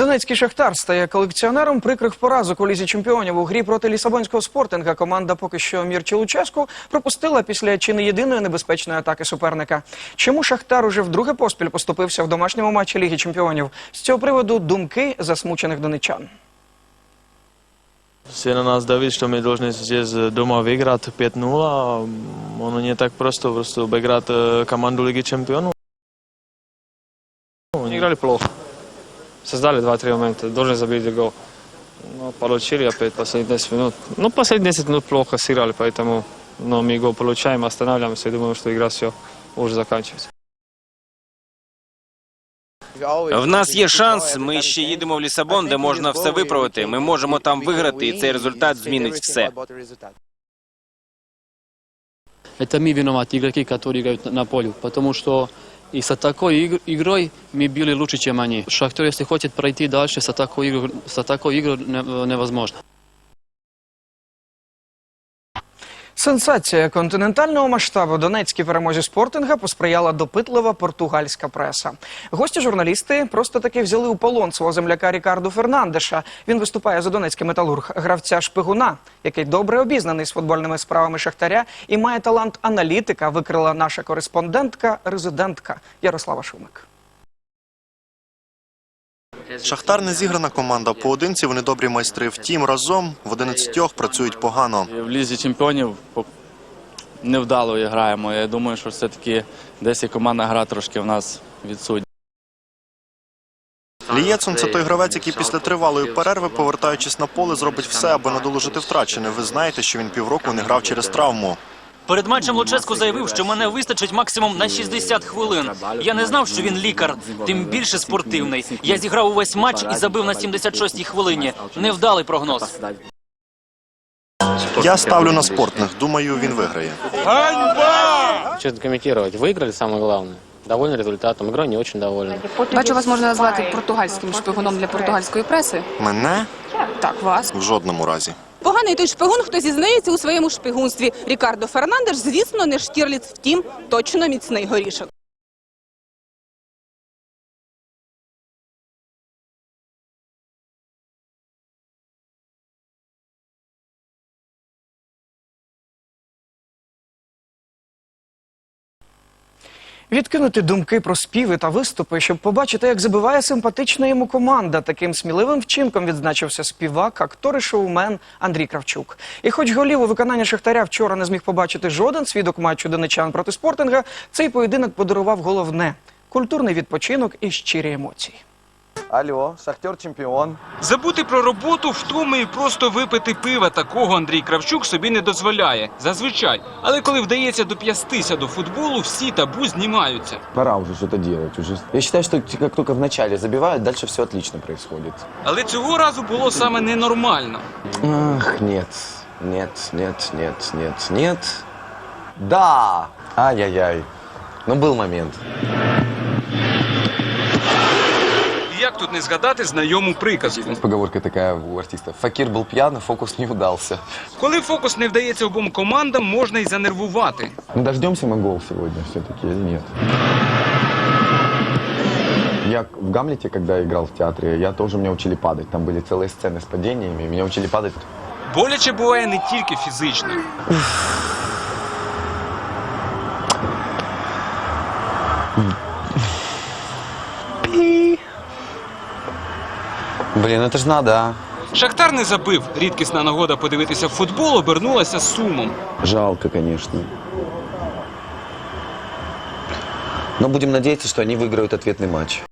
Донецький шахтар стає колекціонером прикрих поразок у лізі чемпіонів. У грі проти лісабонського спортинга команда поки що Мірчі Луческу пропустила після чи не єдиної небезпечної атаки суперника. Чому шахтар уже вдруге поспіль поступився в домашньому матчі Ліги Чемпіонів? З цього приводу думки засмучених донечан. Все на нас давит, что мы должны здесь дома выиграть 5-0. а Оно не так просто, просто обыграть э, команду Лиги Чемпионов. Не играли плохо. Создали 2-3 момента, должны забить гол. Но получили опять последние 10 минут. Ну, последние 10 минут плохо сыграли, поэтому но мы гол получаем, останавливаемся и думаем, что игра все уже заканчивается. В нас є шанс. Ми ще їдемо в Лісабон, де можна все виправити. Ми можемо там виграти, і цей результат змінить все. Это мы виноваты, игроки, которые играют на полю. Потому что и с такой игр- игрой мы были лучше, чем они. Шахтер, если хочет пройти дальше, с такой игрой, с такой игрой невозможно. Сенсація континентального масштабу Донецькій перемозі спортинга посприяла допитлива португальська преса. Гості журналісти просто таки взяли у полон свого земляка Рікарду Фернандеша. Він виступає за донецький металург, гравця шпигуна, який добре обізнаний з футбольними справами шахтаря і має талант аналітика. Викрила наша кореспондентка, резидентка Ярослава Шумик. Шахтар не зіграна команда. Поодинці вони добрі майстри. Втім, разом в 11 працюють погано. В лізі чемпіонів невдало граємо. Я думаю, що все-таки десь і командна гра трошки в нас відсутня. Лієцун це той гравець, який після тривалої перерви, повертаючись на поле, зробить все, аби надолужити втрачене. Ви знаєте, що він півроку не грав через травму. Перед матчем Луческу заявив, що мене вистачить максимум на 60 хвилин. Я не знав, що він лікар, тим більше спортивний. Я зіграв увесь матч і забив на 76-й хвилині. Невдалий прогноз. Я ставлю на спортних. Думаю, він виграє. Что комментировать? Выиграли, самое главное. Довольны результатом. Игрой не очень довольны. Бачу, вас можна назвати португальським шпигуном для португальської преси. Мене Так, вас. в жодному разі. Поганий той шпигун, хто зізнається у своєму шпигунстві. Рікардо Фернандеш, звісно, не Штірліц, втім, точно міцний горішок. Відкинути думки про співи та виступи, щоб побачити, як забиває симпатична йому команда. Таким сміливим вчинком відзначився співак, актор і шоумен Андрій Кравчук. І хоч голів у виконанні Шахтаря вчора не зміг побачити жоден свідок матчу донечан проти спортинга, цей поєдинок подарував головне культурний відпочинок і щирі емоції. Алло, Шахтер чемпіон. Забути про роботу, втоми і просто випити пива такого Андрій Кравчук собі не дозволяє. Зазвичай. Але коли вдається доп'ястися до футболу, всі табу знімаються. Пора уже что-то делать. Уже... Я считаю, что как только в начале забивают, дальше все отлично происходит. Але цього разу було саме ненормально. Ах, нет, нет, нет, нет, нет, нет. Да! Ай-яй-яй. Ну, был момент. Як тут не згадати знайому приказку? Поговорка такая у артистов. Факир был пьян, а фокус не удался. Коли фокус не вдається обом командам, можна й занервувати. Ну, дождемся мы гол сегодня все-таки или нет? Я в Гамлете, когда играл в театре, я тоже меня учили падать. Там были целые сцены с падениями. Меня учили падать Боляче буває не тільки фізично. Блин, это ж надо, а. Шахтар не забив. Рідкісна нагода подивитися футбол обернулася сумом. Жалко, конечно. Но будем надеяться, что они выиграют ответный матч.